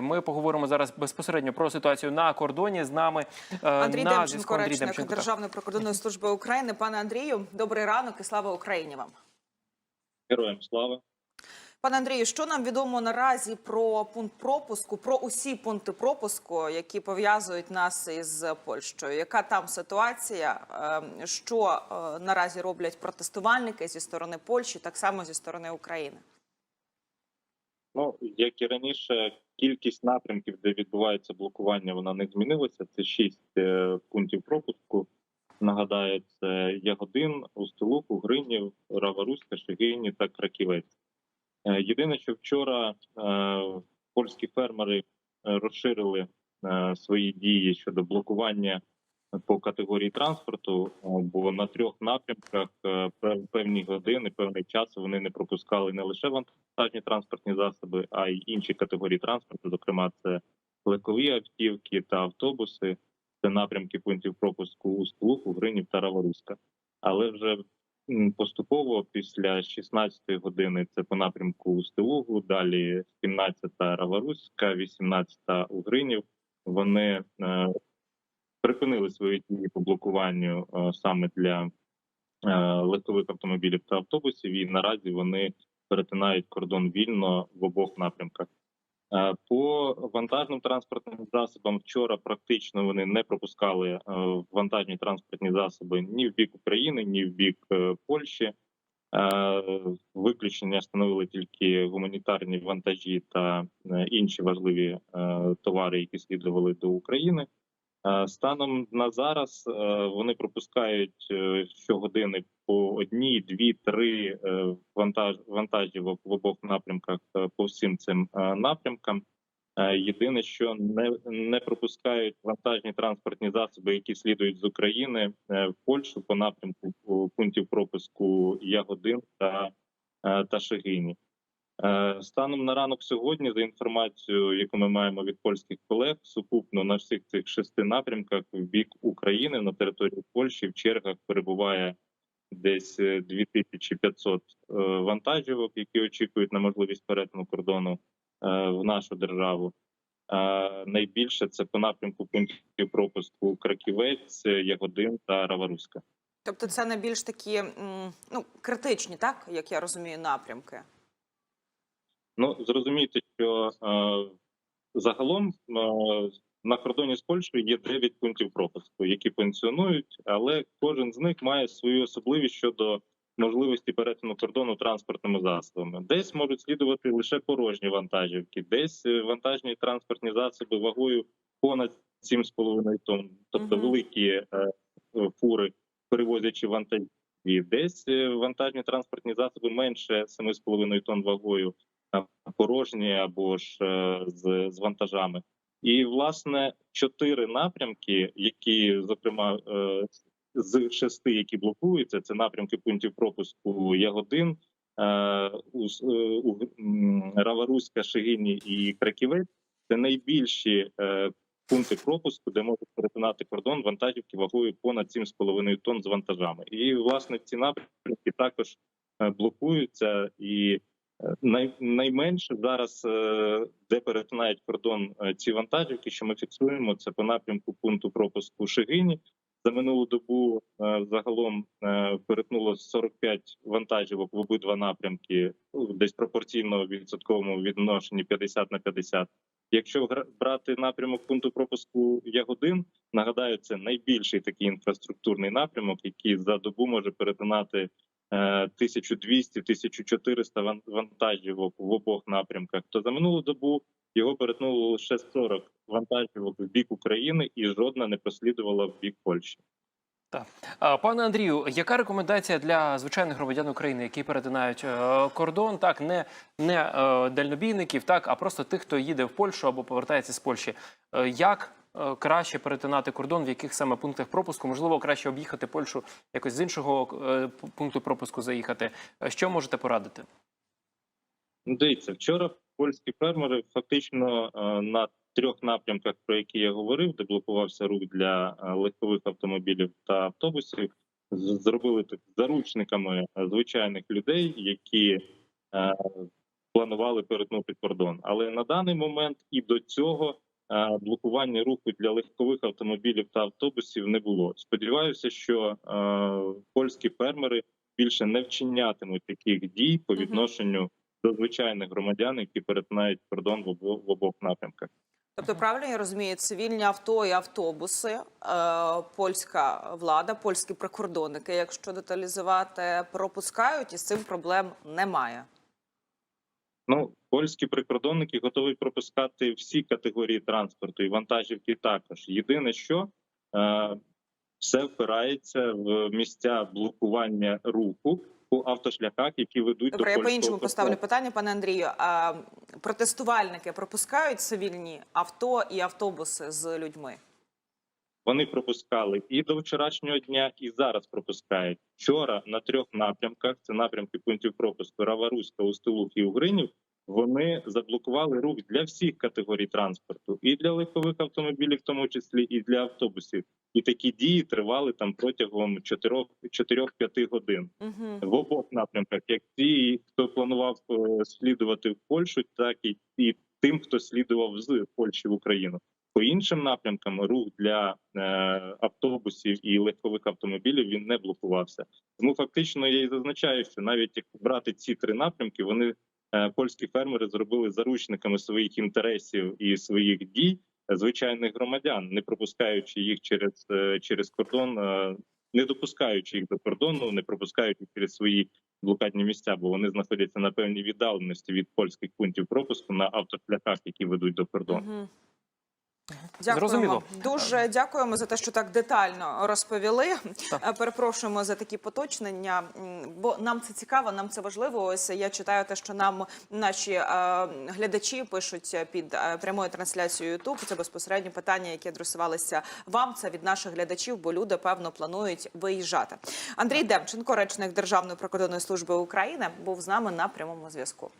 Ми поговоримо зараз безпосередньо про ситуацію на кордоні. З нами е, Андрій на Демченко, речник Демченко. Державної прикордонної служби України. Пане Андрію, добрий ранок і слава Україні вам. Героям слава. Пане Андрію, що нам відомо наразі про пункт пропуску, про усі пункти пропуску, які пов'язують нас із Польщею? Яка там ситуація? Е, Що е, наразі роблять протестувальники зі сторони Польщі, так само зі сторони України? Ну як і раніше, кількість напрямків, де відбувається блокування, вона не змінилася. Це шість е, пунктів пропуску. Нагадаю, це Ягодин, Устилук, Угринів, Рава-Руська, Шегині та Краківець. Е, Єдине, що вчора е, польські фермери розширили свої дії щодо блокування по категорії транспорту, е, бо на трьох напрямках е, певні години, певний час вони не пропускали не лише вантажні транспортні засоби, а й інші категорії транспорту. Зокрема, це легкові автівки та автобуси. Це напрямки пунктів пропуску у Склух, Угринів та Раворуська. Але вже поступово після 16-ї години це по напрямку Устилугу, далі 17-та Раваруська, 18-та Угринів. Вони е, припинили свої дії по блокуванню е, саме для е, легкових автомобілів та автобусів. І наразі вони перетинають кордон вільно в обох напрямках. Е, По вантажним транспортним засобам вчора практично вони не пропускали вантажні транспортні засоби ні в бік України, ні в бік Польщі. Виключення становили тільки гуманітарні вантажі та інші важливі товари, які слідували до України. Е, Станом на зараз е, вони пропускають е, щогодини по одній, дві, три вантаж вантажівок в обох напрямках по всім цим напрямкам. Єдине, що не, не пропускають вантажні транспортні засоби, які слідують з України в Польщу по напрямку пунктів пропуску Ягодин та, та Шегині. Е, Станом на ранок сьогодні, за інформацією, яку ми маємо від польських колег, сукупно на всіх цих шести напрямках в бік України на території Польщі в чергах перебуває десь е, 2500 е, вантажівок, які очікують на можливість перетину кордону е, в нашу державу. Е, Найбільше це по напрямку пунктів пропуску Краківець, Ягодин та Раваруська. Тобто, це найбільш такі ну критичні, так як я розумію, напрямки. Ну зрозумійте, що е, загалом е, на кордоні з Польщею є 9 пунктів пропуску, які функціонують, але кожен з них має свою особливість щодо можливості перетину кордону транспортними засобами. Десь можуть слідувати лише порожні вантажівки, десь е, вантажні транспортні засоби вагою понад 7,5 тонн, тобто великі е, е, фури, перевозячи вантажі. Десь е, вантажні транспортні засоби менше 7,5 тонн вагою порожні або ж е, з, з вантажами. І власне чотири напрямки, які зокрема е, з шести, які блокуються, це напрямки пунктів пропуску Ягодин, е, Ус- Раваруська, Шигині і Краківець. Це найбільші пункти пропуску, де можуть перетинати кордон вантажівки вагою понад 7,5 тонн з вантажами. І власне ці напрямки також блокуються і. Е, Най, найменше зараз, е, де перетинають кордон е, ці вантажівки, що ми фіксуємо, це по напрямку пункту пропуску Шигині. За минулу добу загалом перетнуло 45 вантажівок в обидва напрямки, ну, десь пропорційно відсотковому відношенні 50 на 50. Якщо брати напрямок пункту пропуску Ягодин, нагадаю, це найбільший такий інфраструктурний напрямок, який за добу може перетинати 1200-1400 ван- вантажівок в обох напрямках, то за минулу добу його перетнуло лише 40 вантажівок в бік України, і жодна не прослідувала в бік Польщі. Пане Андрію, яка рекомендація для звичайних громадян України, які перетинають е, кордон, так не, не е, дальнобійників, так а просто тих, хто їде в Польщу або повертається з Польщі? Е, як е, краще перетинати кордон, в яких саме пунктах пропуску? Можливо, краще об'їхати Польщу якось з іншого е, пункту пропуску заїхати. Е, Що можете порадити? Ну, Дивіться, вчора польські фермери фактично е, на трьох напрямках, про які я говорив, де блокувався рух для е, легкових автомобілів та автобусів, зробили так заручниками е, звичайних людей, які е, планували перетнути кордон. Але на даний момент і до цього е, блокування руху для легкових автомобілів та автобусів не було. Сподіваюся, що польські фермери більше не вчинятимуть таких дій по відношенню до звичайних громадян, які перетинають кордон в обох, в обох напрямках. Тобто, правильно я розумію, цивільні авто і автобуси, е, польська влада, польські прикордонники, якщо деталізувати, пропускають, і з цим проблем немає. Ну, польські прикордонники готові пропускати всі категорії транспорту і вантажівки також. Єдине, що е, все впирається в місця блокування руху по автошляхах, які ведуть Добре, до я по-іншому поставлю питання, пане Андрію. А протестувальники пропускають цивільні авто і автобуси з людьми? Вони пропускали і до вчорашнього дня, і зараз пропускають. Вчора на трьох напрямках, це напрямки пунктів пропуску Раваруська, Устилух і Угринів, вони заблокували рух для всіх категорій транспорту, і для легкових автомобілів, в тому числі, і для автобусів. І такі дії тривали там протягом 4-5 годин Угу. в обох напрямках, як ті, хто планував е, слідувати в Польщу, так і, і тим, хто слідував з Польщі в Україну. По іншим напрямкам рух для е, автобусів і легкових автомобілів він не блокувався. Тому фактично я і зазначаю, що навіть як брати ці три напрямки, вони польські фермери зробили заручниками своїх інтересів і своїх дій е, звичайних громадян, не пропускаючи їх через, е, через кордон, е, не допускаючи їх до кордону, не пропускаючи через свої блокадні місця, бо вони знаходяться на певній віддаленості від польських пунктів пропуску на автошляхах, які ведуть до кордону. Дякуємо. Зрозуміло. Дуже дякуємо за те, що так детально розповіли. Так. Е, Перепрошуємо за такі поточнення, бо нам це цікаво, нам це важливо. Ось я читаю те, що нам наші е, глядачі пишуть під е, прямою трансляцією YouTube. Це безпосередньо питання, які адресувалися вам. Це від наших глядачів, бо люди певно планують виїжджати. Андрій Демченко, речник Державної прикордонної служби України, був з нами на прямому зв'язку.